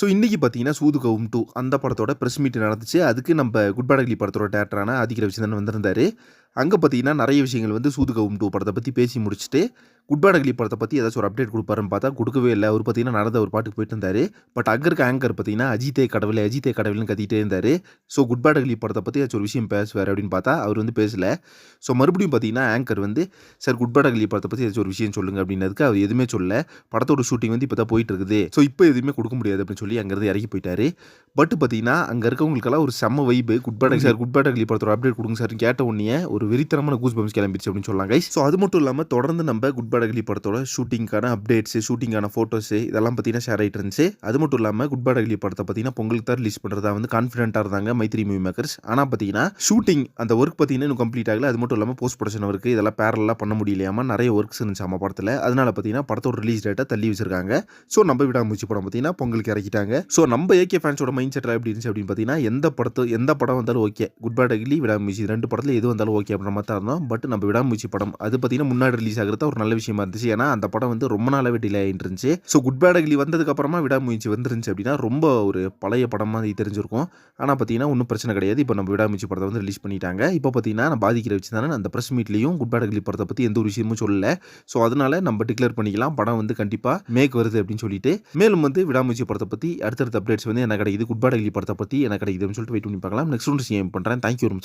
So இன்றைக்கி பார்த்தீங்கன்னா சூது கவும் two அந்த படத்தோட ப்ரெஸ் மீட் நடந்துச்சு. அதுக்கு நம்ம குட் பேட் படத்தோட டேரக்டரான ஆதிக்க ரவிச்சந்திரன் வந்திருந்தாரு. அங்கே பார்த்தீங்கன்னா நிறைய விஷயங்கள் வந்து சூது கவும் டூ படத்தை பற்றி பேசி முடிச்சுட்டு குட் பேட் அக்லி படத்தை பற்றி ஏதாச்சும் ஒரு அப்டேட் கொடுப்பாருன்னு பார்த்தா கொடுக்கவே இல்லை. அவர் பார்த்தீங்கன்னா நடந்த ஒரு பாட்டுக்கு போயிட்டு இருந்தார். பட் அங்கே இருக்க ஆங்கர் பார்த்தீங்கன்னா அஜித்தே கடவுளே அஜித்தே கடவுள்னு கத்திட்டே இருந்தார். ஸோ குட் பேட் அக்லி படத்தை பற்றி ஏதாச்சும் ஒரு விஷயம் பேசுவார் அப்படின்னு பார்த்தா அவர் வந்து பேசல. ஸோ மறுபடியும் பார்த்தீங்கன்னா ஆங்கர் வந்து சார் குட் பேட் அக்லி படத்தை பற்றி ஏதாச்சும் ஒரு விஷயம் சொல்லுங்க அப்படின்னதுக்கு அவர் எதுவுமே சொல்ல படத்தோட ஷூட்டிங் வந்து இப்போ தான் போயிட்டு இருக்குது. ஸோ இப்போ எதுவுமே கொடுக்க முடியாது அப்படின்னு சொல்லி அங்கேருந்து இறங்கி போயிட்டாரு. பட் பார்த்தீங்கன்னா அங்கே இருக்கவங்களுக்கெல்லாம் ஒரு செம்ம vibe good bad sir good bad ugly படத்தோட அப்டேட் கொடுங்க சார் கேட்ட உடனே ஒரு வெறித்தனமான கூஸ் பம்ஸ் கிளம்பிச்சு அப்படின்னு சொல்லலாம் கைஸ் ஸோ அது மட்டும் இல்லாமல் தொடர்ந்து நம்ம குட் பேட் படத்தோட ஷூட்டிங்கான அப்டேட்ஸ் ஷூட்டிங்கான ஃபோட்டோஸ் இதெல்லாம் பார்த்தீங்கன்னா ஷேர் ஆகிட்டு இருந்துச்சு. அது மட்டும் இல்லாமல் குட் பேட் படத்தை பார்த்தீங்கன்னா பொங்கலுக்கு தான் ரிலீஸ் பண்ணுறதா வந்து கான்ஃபிடென்ட்டாக இருந்தாங்க மைத்ரி மூவி மேக்கர்ஸ் ஆனால் பார்த்தீங்கன்னா ஷூட்டிங் அந்த ஒர்க் பார்த்தீங்கன்னா இன்னும் கம்ப்ளீட் ஆகல. அது மட்டும் இல்லாமல் போஸ்ட் ப்ரொடக்ஷன் ஒர்க்கு இதெல்லாம் பேரலாக பண்ண முடியலையாம? நிறைய ஒர்க்ஸ் இருந்துச்சு நம்ம படத்தில். அதனால பார்த்தீங்கன்னா படத்தோட ரிலீஸ் டேட்டை தள்ளி வச்சிருக்காங்க. ஸோ நம்ம விடாமூச்சி படம் பார்த்தீங்கன்னா பொங்கலுக்கு இறக்கிட்டாங்க. ஸோ நம்ம ஏகே ஃபேன்ஸோட மைண்ட் செட்டில் எப்படி இருந்துச்சு அப்படின்னு பார்த்தீங்கன்னா எந்த படத்தை எந்த படம் வந்தாலும் ஓகே குட் பேட் விடாமூச்சி ரெண்டு படத்தில் எது வந்தாலும் ஓகே அப்படின்ற மாதிரி தான் இருந்தோம். பட் நம்ம விடாமூச்சி படம் அது பார்த்தீங்கன்னா முன்னாடி ரிலீஸ் ஆகிறது ஒரு நல்ல விஷயமா இருந்துச்சு. ஏன்னா அந்த படம் வந்து ரொம்ப நாளாகவே டிலே ஆகிட்டு இருந்துச்சு. ஸோ குட் பேட் அக்லி வந்ததுக்கு அப்புறமா விடாமுயற்சி வந்துருந்துச்சு அப்படின்னா ரொம்ப ஒரு பழைய படமாக இது தெரிஞ்சிருக்கும். ஆனால் பார்த்தீங்கன்னா ஒன்றும் பிரச்சனை கிடையாது. இப்போ நம்ம விடாமுயற்சி படத்தை வந்து ரிலீஸ் பண்ணிட்டாங்க. இப்போ பார்த்தீங்கன்னா நான் பாதிக்கிற வச்சு தானே அந்த ப்ரெஸ் மீட்லேயும் குட் பேட் அக்லி படத்தை பற்றி எந்த ஒரு விஷயமும் சொல்லல. ஸோ அதனால நம்ம டிக்ளேர் பண்ணிக்கலாம். படம் வந்து கண்டிப்பாக மேக் வருது அப்படின்னு சொல்லிட்டு. மேலும் வந்து விடாமுயற்சி படத்தை பற்றி அடுத்தடுத்த அப்டேட்ஸ் வந்து என்ன கிடைக்குது? குட் பேட் அக்லி படத்தை பற்றி என்ன கிடைக்குதுன்னு சொல்லிட்டு வெயிட் பண்ணி பார்க்கலாம். நெக்ஸ்ட் ஒன்று பண்ணுறேன் தேங்க்யூ ரொம்ப